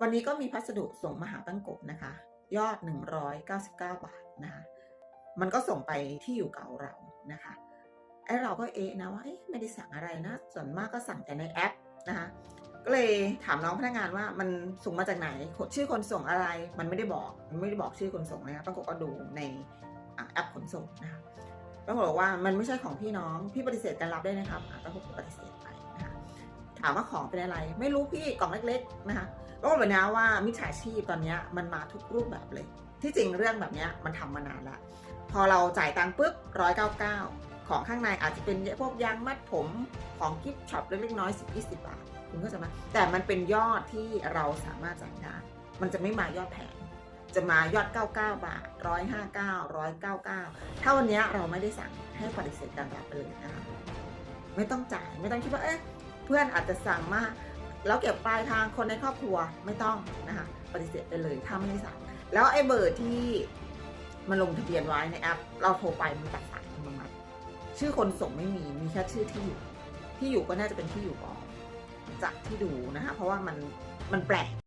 วันนี้ก็มีพัสดุส่งมาหาตั้งกบนะคะ ยอด 199 บาทนะคะ มันก็ส่งไปที่อยู่เก่าเรานะคะไอ้เราก็เอะนะว่าไม่ได้สั่งอะไรนะ ส่วนมากก็สั่งแต่ในแอปนะคะก็เลยถามน้องพนักงานว่ามันส่งมาจากไหนชื่อคนส่งอะไร มันไม่ได้บอกมันไม่ได้บอกชื่อคนส่งนะคะป้ากบก็ดูในแอปขนส่งนะคะป้ากบบอกว่ามันไม่ใช่ของพี่น้องพี่ปฏิเสธการรับได้นะครับอะป้ากบก็ปฏิเสธไป ถามว่าของเป็นอะไร ไม่รู้พี่กล่องเล็ก ๆ นะคะก็บอกเลยนะว่ามิจฉาชีพตอนนี้มันมาทุกรูปแบบเลย ที่จริงเรื่องแบบนี้มันทำมานานละพอเราจ่ายตังค์ปุ๊บร้อยเก้าเก้าของข้างในอาจจะเป็นพวกยางมัดผมของกิฟต์ช็อปเล็กๆน้อยสิบยี่สิบบาทคุณก็จะมาแต่มันเป็นยอดที่เราสามารถจ่ายได้มันจะไม่มายอดแพงจะมายอด 99 บาท 159 199 ถ้าวันนี้เราไม่ได้สั่งให้ปฏิเสธการรับไปเลยนะคะไม่ต้องจ่ายไม่ต้องคิดว่าเอ๊ะ เพื่อนอาจจะสั่งมาแล้วเก็บปลายทางคนในครอบครัวไม่ต้องนะคะปฏิเสธไปเลยถ้าไม่ได้สั่งแล้วไอ้เบอร์ที่มันลงทะเบียนไว้ในแอป เราโทรไปมันตัดสายอัตโนมัติชื่อคนส่งไม่มีมีแค่ชื่อที่อยู่ที่อยู่ก็น่าจะเป็นที่อยู่ปลอมจากที่ดูนะคะ เพราะว่ามันมันแปลก